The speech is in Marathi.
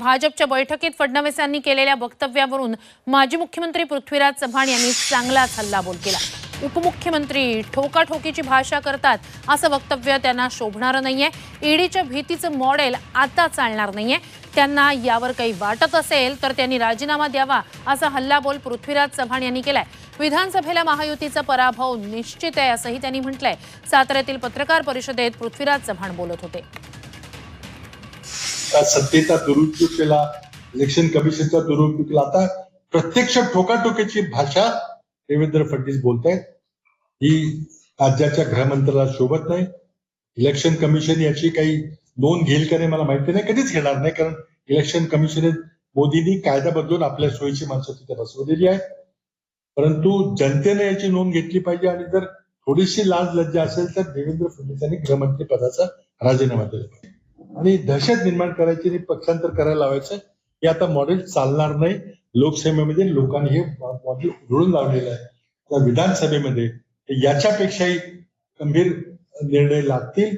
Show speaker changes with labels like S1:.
S1: भाजपच्या बैठकीत फडणवीस यांनी केलेल्या वक्तव्यावरून माजी मुख्यमंत्री पृथ्वीराज चव्हाण यांनी चांगलाच हल्लाबोल केला. उपमुख्यमंत्री ठोकाठोकीची भाषा करतात असं वक्तव्य त्यांना शोभणारं नाहीये. ईडीच्या भीतीचं मॉडेल आता चालणार नाहीये. त्यांना यावर काही वाटत असेल तर त्यांनी राजीनामा द्यावा असा हल्लाबोल पृथ्वीराज चव्हाण यांनी केलाय. विधानसभेला महायुतीचा पराभव निश्चित आहे असंही त्यांनी म्हटलंय. साताऱ्यातील पत्रकार परिषदेत पृथ्वीराज चव्हाण बोलत होते.
S2: सत्तेचा दुरुपयोग केला इलेक्शन कमिशनचा दुरुपयोग केला. आता प्रत्यक्ष ठोकाठोकीची भाषा देवेंद्र फडणवीस बोलतायत. ही राज्याच्या गृहमंत्र्याला शोभत नाही. इलेक्शन कमिशन याची काही नोंद घेईल का नाही मला माहिती नाही. कधीच घेणार नाही कारण इलेक्शन कमिशन मोदींनी कायदा बदलून आपल्या सोयीची माणसं तिथे बसवलेली आहे परंतु जनतेने याची नोंद घेतली पाहिजे आणि जर थोडीशी लाज लज्जा असेल तर देवेंद्र फडणवीस यांनी गृहमंत्री पदाचा राजीनामा दिला पाहिजे. आणि दहशत निर्माण करायची आणि पक्षांतर करायला लावायचं हे आता मॉडेल चालणार नाही. लोकसभेमध्ये लोकांनी हे मॉडेल उधळून लावलेलं आहे. आता विधानसभेमध्ये याच्यापेक्षाही गंभीर निर्णय लागतील.